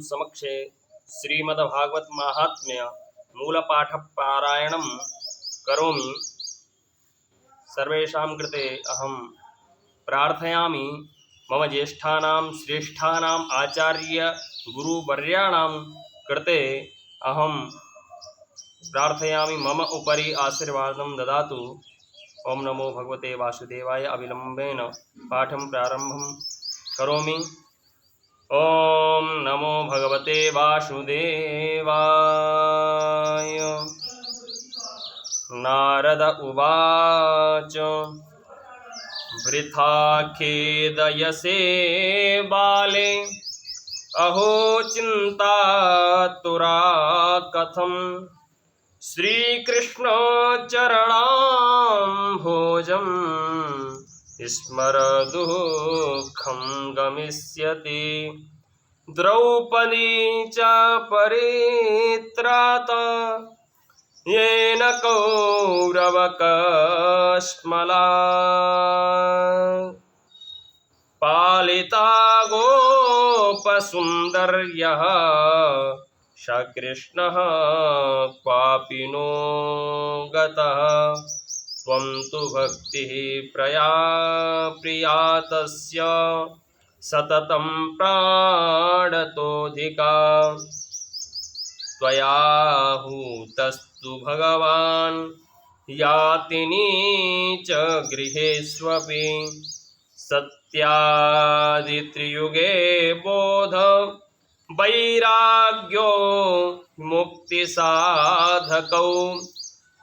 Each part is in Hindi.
समक्षे श्रीमद्भागवत माहात्म्य मूलपाठपारायणं करोमि। सर्वेषां कृते अहं प्रार्थयामि। मम ज्येष्ठानां श्रेष्ठानाम् आचार्य गुरुवर्याणां कृते अहं प्रार्थयामि। मम उपरि आशीर्वादं ददातु। ॐ नमो भगवते वासुदेवाय। अविलम्बेन पाठं प्रारम्भं करोमि। ॐ नमो भगवते वासुदेवाय। नारद उवाच। वृथा खेदयसे बाले। अहो चिन्तातुरा कथम् श्रीकृष्णचरणाम्भोजं स्मर दुःखं गमिष्यति। द्रौपदी च परित्रात येन कौरवकश्मला। पालिता गोपसुन्दर्यः सकृष्णः क्वापि नो गतः। त्वं तु भक्तिः प्रया प्रिया तस्य सततं प्राणतोऽधिका त्वयाहूतस्तु भगवान् याति च गृहेष्वपि। सत्यादित्रियुगे बोध, वैराग्यो मुक्तिसाधकौ।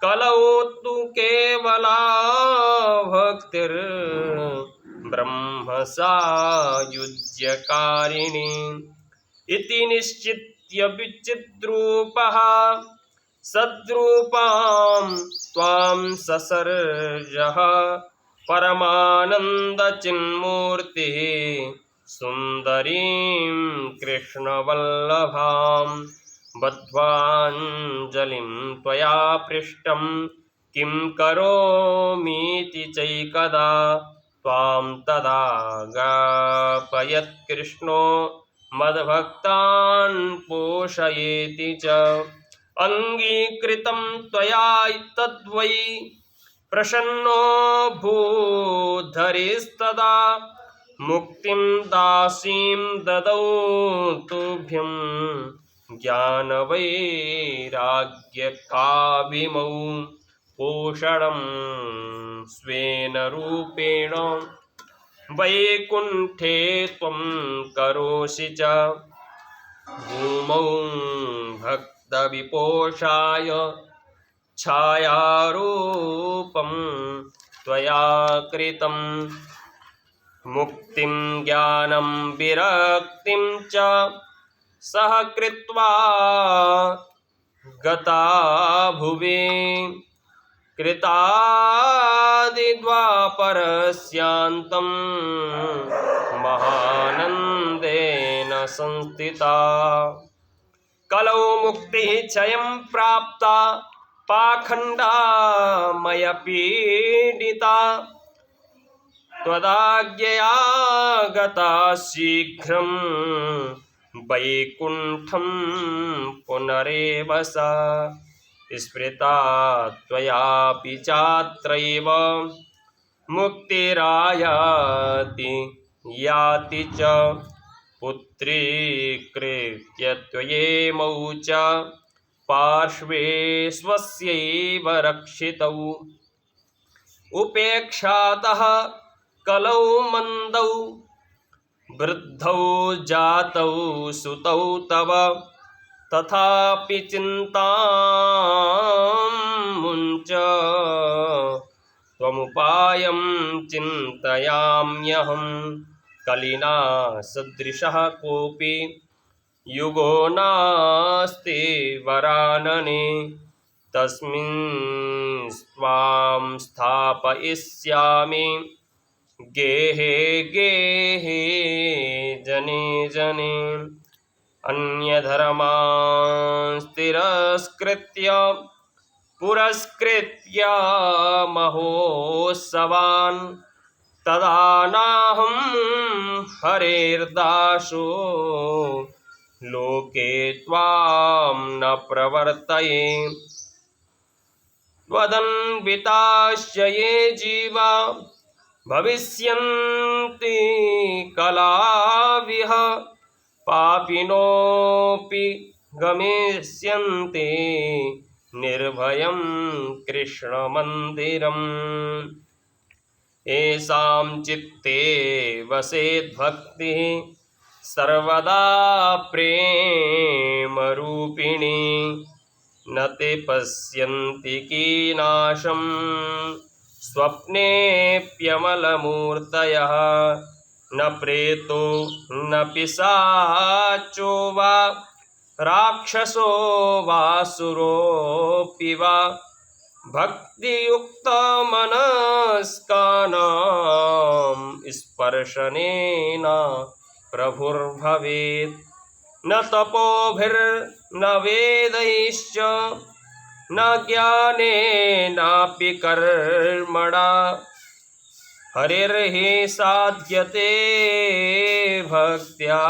कलौ तु केवला भक्तिर्ब्रह्मसायुज्यकारिणी इति निश्चित्य विचिद्रूपः सद्रूपां त्वां ससर्जः। परमानन्दचिन्मूर्तिः सुन्दरीं कृष्णवल्लभां बद्ध्वाञ्जलिं त्वया पृष्टं। किं करोमीति चैकदा, त्वां तदा गापयत्कृष्णो, मद्भक्तान् पोषयेति च। अङ्गीकृतं त्वया तद्वै प्रसन्नो भूधरिस्तदा। मुक्तिं दासीं ददौ तुभ्यं ज्ञानवैराग्यकाभिमौ पोषणं स्वेन रूपेण वैकुण्ठे त्वं करोषि च। भूमौ भक्तविपोषाय छायारूपं त्वया कृतम् मुक्तिं ज्ञानं विरक्तिं च सह कृत्वा गता भुवि कृतादिद्वापरस्यान्तं महानन्देन संस्थिता कलौ मुक्तिः क्षयं प्राप्ता, पाखण्डामयपीडिता। त्वदाज्ञया गता शीघ्रं वैकुण्ठं पुनरेव सा स्मृता त्वयापि चात्रैव। मुक्तिरायाति याति च, पुत्रीकृत्य त्वयेमौ च पार्श्वे स्वस्यैव रक्षितौ। उपेक्षातः कलौ मन्दौ वृद्धौ जातौ सुतौ तव। तथापि चिन्तां मुञ्च। त्वमुपायं चिन्तयाम्यहं। कलिना सदृशः कोऽपि। युगो नास्ति वरानने। तस्मिन् स्थापयिष्यामि। गेहे गेहे, जने जने। अन्यधर्मान् तिरस्कृत्य पुरस्कृत्य महोत्सवान्। तदा नाहं हरेर्दासो। लोके त्वां न प्रवर्तये। त्वदन्विताश्च ये जीवा। भविष्यन्ति कलाविह पापिनोऽपि गमिष्यन्ति निर्भयं कृष्णमन्दिरम्। येषां चित्ते वसेद्भक्तिः सर्वदा प्रेमरूपिणी न ते पश्यन्ति कीनाशं स्वप्नेऽप्यमलमूर्तयः न प्रेतो, न पिशाचो वा राक्षसो वासुरोऽपि वा भक्तियुक्तमनस्कानां स्पर्शनेन प्रभुर्भवेत्। न तपोभिर्न वेदैश्च न ज्ञानेनापि कर्मणा। हरिर्हि साध्यते भक्त्या।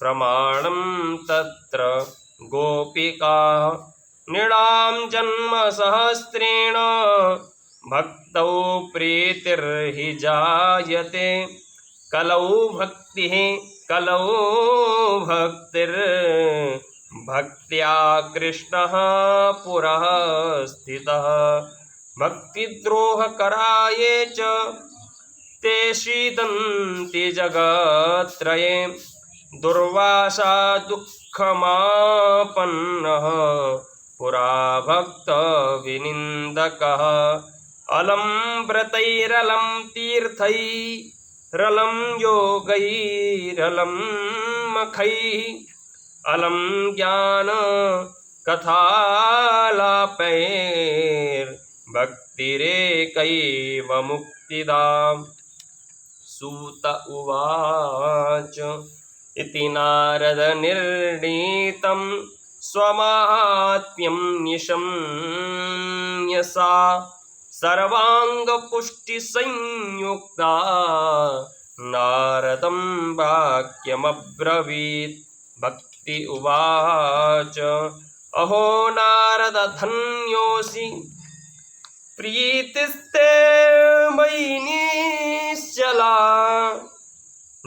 प्रमाणं तत्र गोपिका। नृणां जन्मसहस्रेण भक्तौ प्रीतिर्हि जायते। कलौ भक्तिः, कलौ भक्तिर्भक्त्या कृष्णः पुरः स्थितः। भक्तिद्रोहकराये ते शीदन्ति जगत्त्रये। दुर्वासा दुःखमापन्नः पुरा भक्तविनिन्दकः। अलं व्रतैरलं तीर्थैरलं योगैरलं मखैः। अलं ज्ञान कथालापैर्भक्तिरेकैव मुक्तिदाम्। सूत उवाच इति नारदनिर्णीतं स्वमाहात्म्यं निशम्य सा। सर्वाङ्गपुष्टिसंयुक्ता नारदं वाक्यमब्रवीत्। भक्ति उवाच। अहो नारदधन्योऽसि प्रीतिस्ते मयि निश्चला।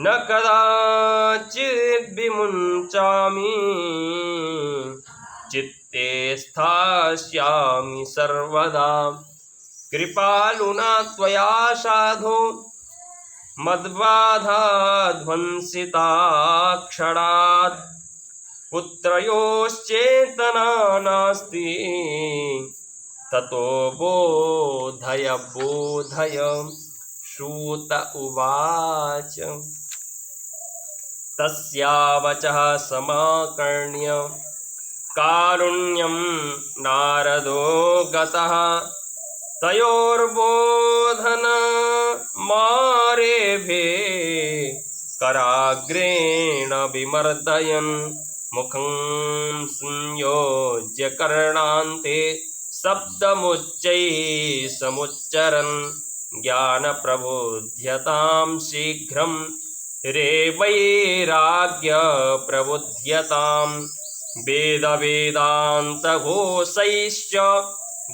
न कदाचिद्विमुञ्चामि चित्ते स्थास्यामि सर्वदा। कृपालुना त्वया साधो। मद्बाधाध्वंसिताक्षणात् पुत्रयोश्चेतना नास्ति ततो बोधय बोधय, श्रूत उवाच। तस्यावचः समाकर्ण्य, कारुण्यं नारदो गतः। तयोर्बोधनमारेभे कराग्रेण विमर्दयन्। मुखं संयोज्य ज्ञानप्रबोध्यतां शीघ्रं रे वैराग्य प्रबु्यता वेद वैराग्यप्रबुध्यतां वेदवेदान्तघोषैश्च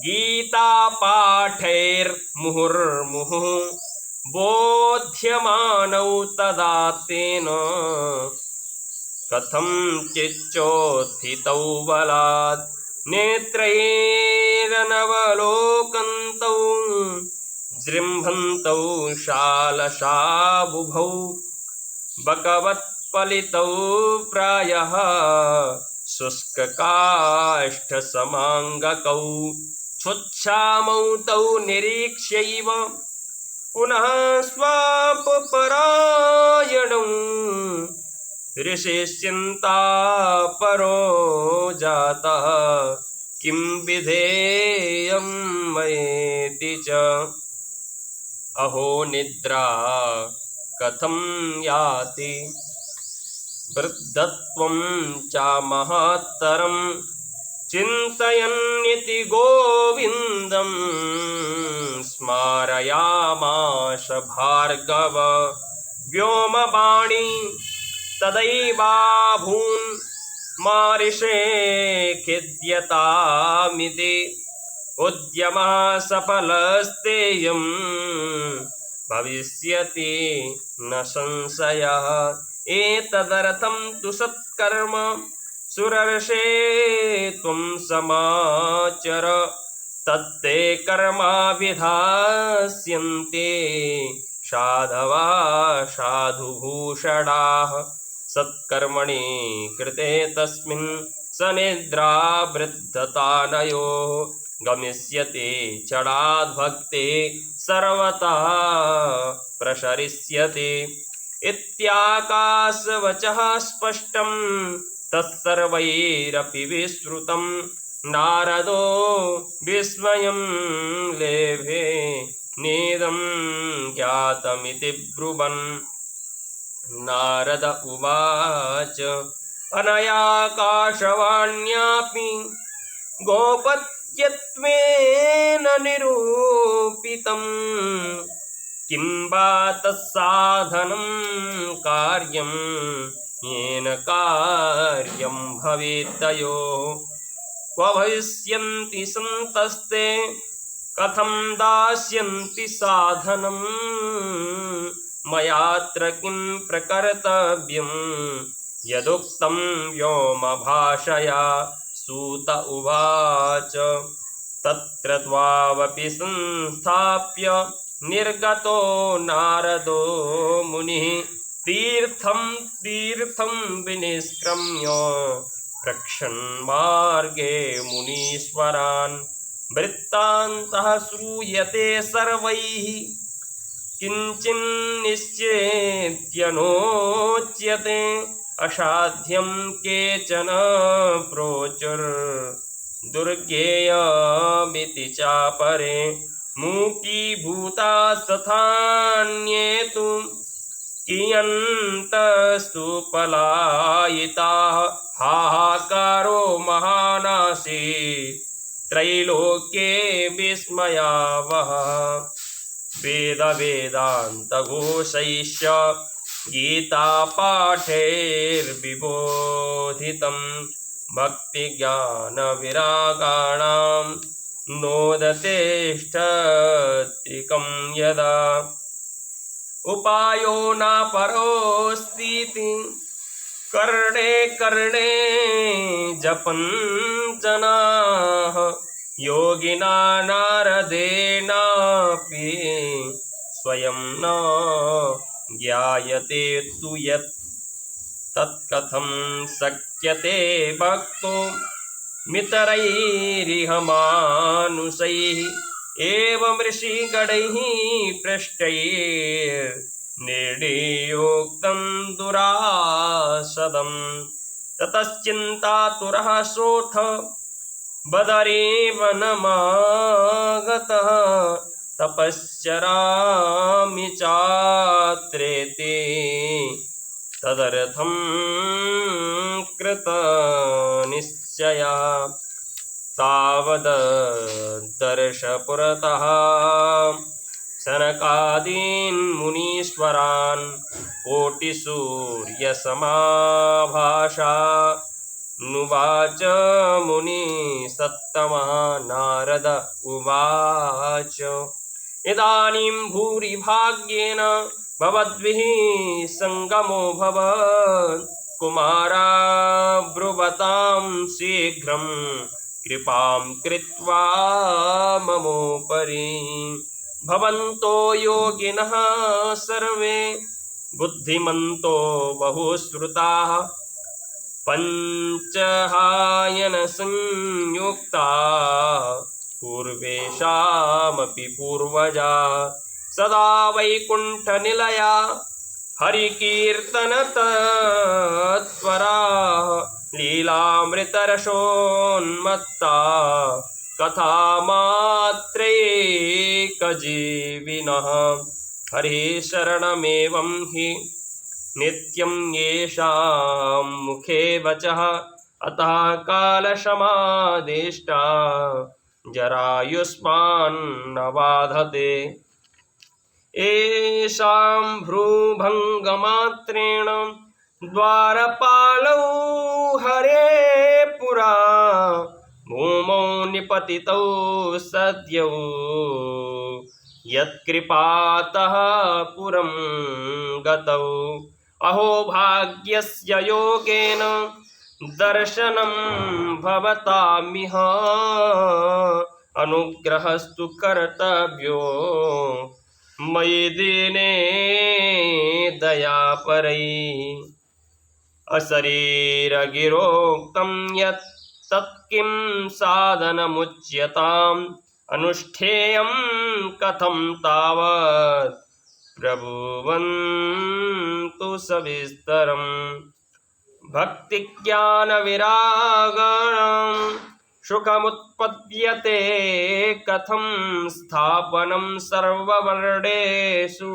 गीतापाठैर्मुहुर्मुहुः बोध्यमानौ तदा तेन कथं चिच्चोत्थितौ बलात् नेत्रैरनवलोकन्तौ जृम्भन्तौ शालशाबुभौ बकवत्पलितौ प्रायः शुष्ककाष्ठसमाङ्गकौ क्षुच्छामौ तौ निरीक्ष्यैव। पुनः स्वापपरायणौ ऋषिश्चिन्तापरो जातः किं विधेयं मयेति च? अहो निद्रा, कथं याति? वृद्धत्वं च महत्तरं चिन्तयन्निति गोविन्दम् स्मारयामाश भार्गव व्योमवाणी तदैवाभून् मारिषे खिद्यतामिति उद्यमः सफलस्तेयम् भविष्यति न संशयः। एतदर्थं तु सत्कर्म सुरर्षे त्वं समाचर। तत्ते कर्मा विधास्यन्ते। साधवा साधुभूषणाः। सत्कर्मणि कृते तस्मिन् सनिद्रावृद्धतानयो गमिष्यति चडाद्भक्ते सर्वतः प्रसरिष्यति इत्याकाशवचः स्पष्टं तत्सर्वैरपि विश्रुतं नारदो विस्मयं लेभे नेदं ज्ञातमिति ब्रुवन् नारद उवाच। अनयाकाशवाण्यापि गोपत्यत्वेन निरूपितम्। किं वा तत्साधनं कार्यं येन कार्यं भवेत्तयो क्व भविष्यन्ति सन्तस्ते, कथं दास्यन्ति साधनम्? मयात्र किं प्रकर्तव्यं। यदुक्तं व्योमभाषया सूत उवाच। तत्र त्वावपि संस्थाप्य निर्गतो नारदो मुनिः तीर्थं तीर्थं विनिष्क्रम्य प्रक्षन्मार्गे मुनीश्वरान् वृत्तान्तः श्रूयते सर्वैः। किञ्चिन्निश्चेत्यनोच्यते असाध्यं केचन प्रोचुर्दुर्गेयमिति चापरे मूकीभूता तथान्ये तु कियन्तस्तु पलायिताः हाहाकारो महानासी। त्रैलोक्ये विस्मयावः। वेदवेदान्तघोषैश्च गीतापाठैर्विबोधितं भक्तिज्ञानविरागाणां नोदतेष्ठत्रिकं यदा। उपायो नापरोऽस्तीति कर्णे कर्णे जपन् जनाः। योगिना नारदेनापि स्वयं न ज्ञायते तु यत् तत्कथं शक्यते भक्तो मितरैरिह मानुषैः एवं ऋषिगणैः पृष्टैर्निर्णयोक्तं दुरासदम् ततश्चिन्तातुरः सोऽथ बदरे वनमागतः तपश्चरामि चात्रेते। तदर्थं कृतनिश्चया तावदर्शपुरतः सनकादीन् मुनीश्वरान् कोटिसूर्यसमाभाषा। नुवाच मुनिसत्तमः नारद उवाच। इदानीं भूरिभाग्येन भवद्भिः सङ्गमो भवत् कुमारा ब्रुवतां शीघ्रं कृपां कृत्वा ममोपरि। भवन्तो योगिनः सर्वे। बुद्धिमन्तो बहुश्रुताः। पञ्चहायनसंयुक्ता पूर्वेषामपि पूर्वजा। सदा वैकुण्ठनिलया। हरिकीर्तनतत्पराः लीलामृतरसोन्मत्ता कथामात्रैकजीविनः। हरिः शरणमेवं हि नित्यं येषां मुखे वचः। अतः कालशमादेष्टा जरायुष्मान्न बाधते। येषां भ्रूभङ्गमात्रेण द्वारपालौ हरे पुरा भूमौ निपतितौ सद्यौ। यत्कृपातः पुरं गतौ। अहो भाग्यस्य योगेन दर्शनं भवतामिह। अनुग्रहस्तु कर्तव्यो। मयि दीने दयापरै अशरीरगिरोक्तं यत् तत्किं साधनमुच्यताम्। अनुष्ठेयं कथं तावत्। प्रभुवन्तु सविस्तरम्। भक्तिज्ञानविरागणं सुखमुत्पद्यते कथं स्थापनं सर्ववर्णेषु।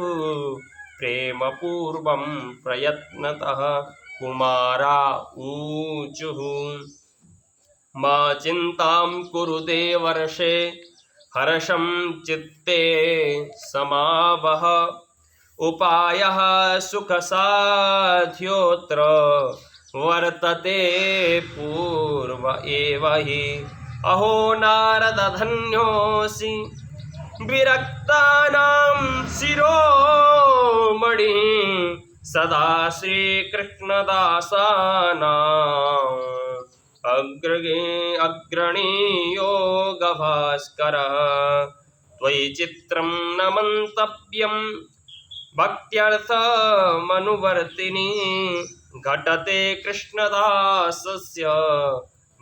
प्रेमपूर्वं प्रयत्नतः कुमारा ऊचुः। मा चिन्तां कुरु देवर्षे हर्षं चित्ते समावह। उपायः सुखसाध्योऽत्र वर्तते पूर्व एव हि। अहो नारदधन्योऽसि विरक्तानां शिरोमणिः सदा श्रीकृष्णदासानाम्। अग्रगे अग्रणीयो गभास्करः त्वयि चित्रं न मन्तव्यम् मन्तव्यं भक्त्यर्थमनुवर्तिनि घटते कृष्णदासस्य।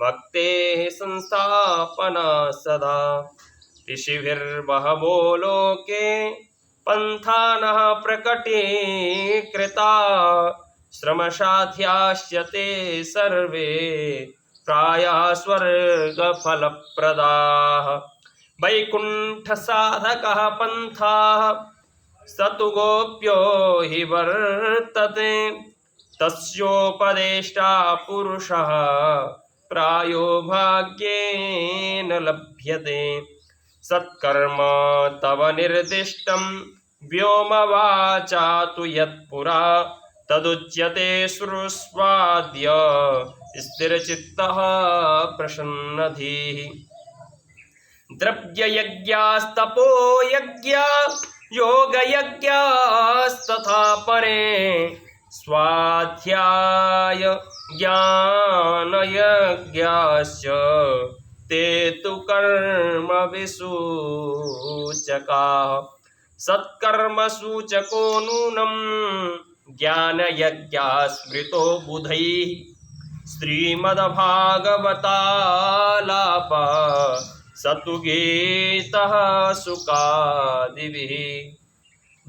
भक्तेः संस्थापना सदा। ऋषिभिर्बहवो लोके पन्थानः प्रकटीकृता। श्रमसाध्याश्च ते सर्वे प्रायः स्वर्गफलप्रदाः वैकुण्ठसाधकः पन्थाः स तु गोप्यो हि वर्तते। तस्योपदेष्टा पुरुषः। प्रायो भाग्येन लभ्यते। सत्कर्म तव निर्दिष्टं व्योमवाचा तु यत्पुरा। तदुच्यते श्रुस्वाद्य स्थिरचित्तः प्रसन्नधीः। द्रव्ययज्ञास्तपो यज्ञा योगयज्ञास्तथा परे स्वाध्याय ज्ञानयज्ञाश्च ते तु कर्मविसूचकाः सत्कर्मसूचको नूनं ज्ञानयज्ञा स्मृतो बुधैः। श्रीमद्भागवतालाप स तु गीतः सुकादिभिः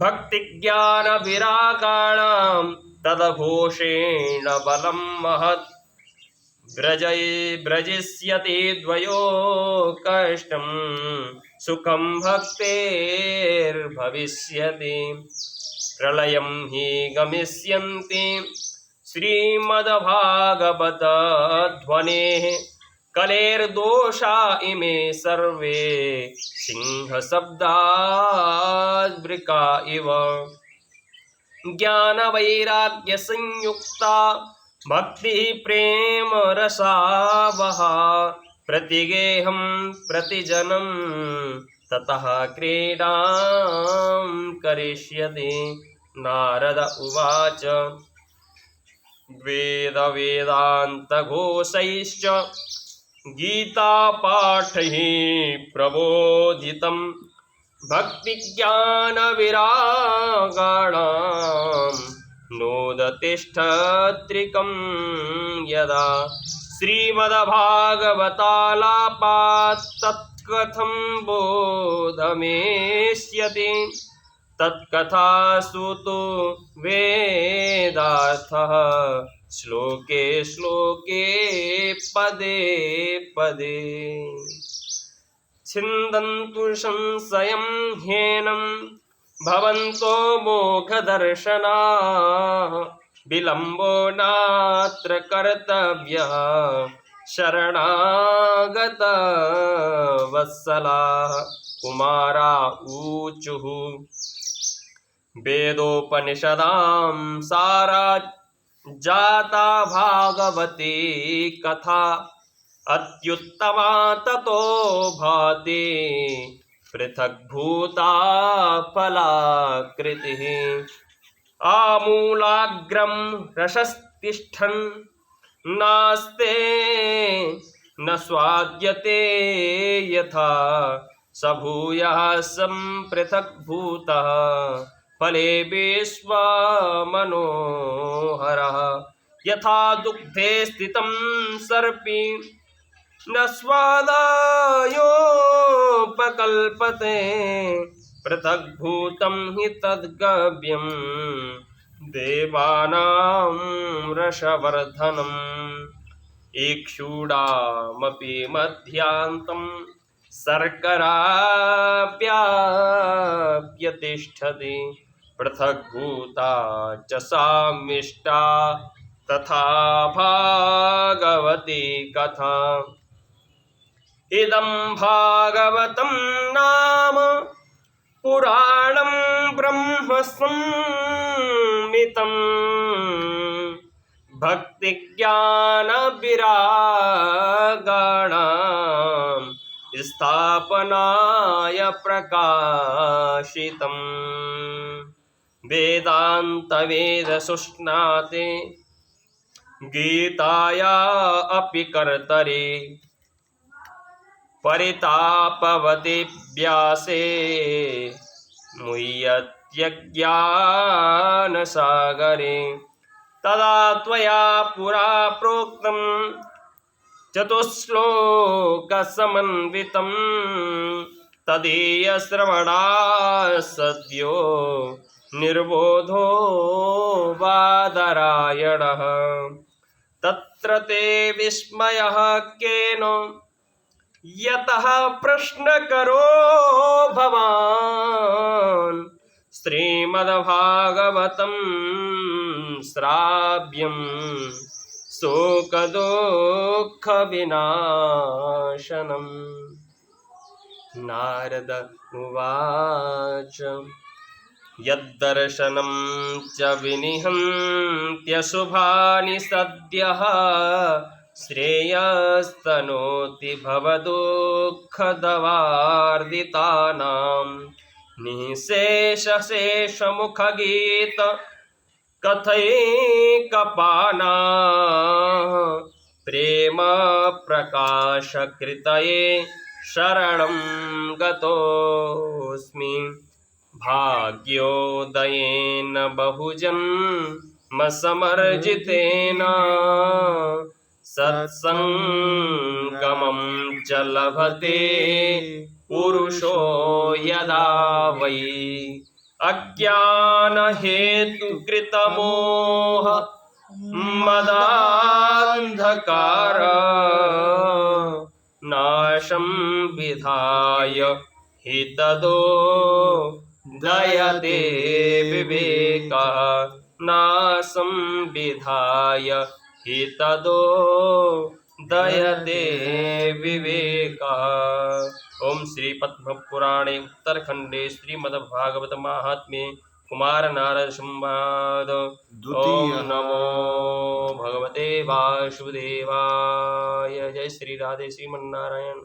भक्तिज्ञानविरागाणां तदघोषेण बलं महत्। व्रजै व्रजिष्यति द्वयो कष्टं, सुखं भक्तेर्भविष्यति। प्रलयं हि गमिष्यन्ति। श्रीमद्भागवतध्वनेः कलेर्दोषा इमे सर्वे सिंह सिंहशब्दाद्वृका इव। ज्ञान वैराग्य संयुक्ता, भक्ति भक्तिः प्रेमरसावहा प्रतिगेहं प्रतिजनं, ततः क्रीडां करिष्यति। नारद उवाच वेद वेदवेदान्तघोषैश्च गीतापाठैः प्रबोधितं भक्तिज्ञानविरागाणां नोदतिष्ठत्रिकं यदा श्रीमद्भागवतालापात् तत्कथं बोधमेष्यति। तत्कथासु तु वेदार्थः। श्लोके श्लोके, पदे पदे। छिन्दन्तु संशयं ह्येनं भवन्तो मोघदर्शनाः। विलम्बो नात्र कर्तव्यः, शरणागत वत्सलाः। कुमारा ऊचुः। वेदोपनिषदां सारा जाता भागवती कथा। अत्युत्तमा ततो भाति। पृथग्भूता फलाकृतिः। आमूलाग्रं रसस्तिष्ठन्। नास्ते, न स्वाद्यते यथा। स भूयः सम्पृथग्भूतः फले विश्वमनोहरः यथा दुग्धे स्थितं सर्पि, न स्वादायोपकल्पते। पृथग्भूतं हि तद्गव्यं देवानां रसवर्धनम् इक्षूडामपि मध्यान्तं शर्कराप्याप्यतिष्ठति पृथग्भूता च सामिष्टा तथा भागवती कथा। इदं भागवतं नाम पुराणं ब्रह्मसंमितम् भक्तिज्ञानविरागाणां स्थापनाय प्रकाशितम्। वेदान्तवेदसुष्णाते। गीताया अपि कर्तरि। परितापवति व्यासे मुह्यत्यज्ञानसागरे। तदा त्वया पुरा प्रोक्तं चतुश्लोकसमन्वितं। तदीयश्रवणा सद्यो निर्बोधो बादरायणः तत्र ते विस्मयः केन यतः प्रश्नकरो भवान् श्रीमद्भागवतं श्राव्यं शोकदुःखविनाशनम् नारद उवाच यद्दर्शनं च विनिहन्त्यशुभानि सद्यः श्रेयस्तनोति भवदुःखदवार्दितानां। निःशेषशेषमुखगीत कथैकपाना प्रेम प्रकाशकृतये शरणं गतोऽस्मि। भाग्योदयेन बहुजन्मसमर्जितेन सत्सङ्गमं च लभते पुरुषो यदा वै अज्ञानहेतुकृतमोह मदान्धकार नाशं विधाय हि तदो दयते विवेकः। नाशं विधाय हि तदो दयते विवेकः। उत्तरखंडे श्रीपद्मपुराणे उत्तरखण्डे कुमार नारद संवाद द्वितीयः नमो भगवते वासुदेवाय। जय श्री राधे श्रीमन्नारायण।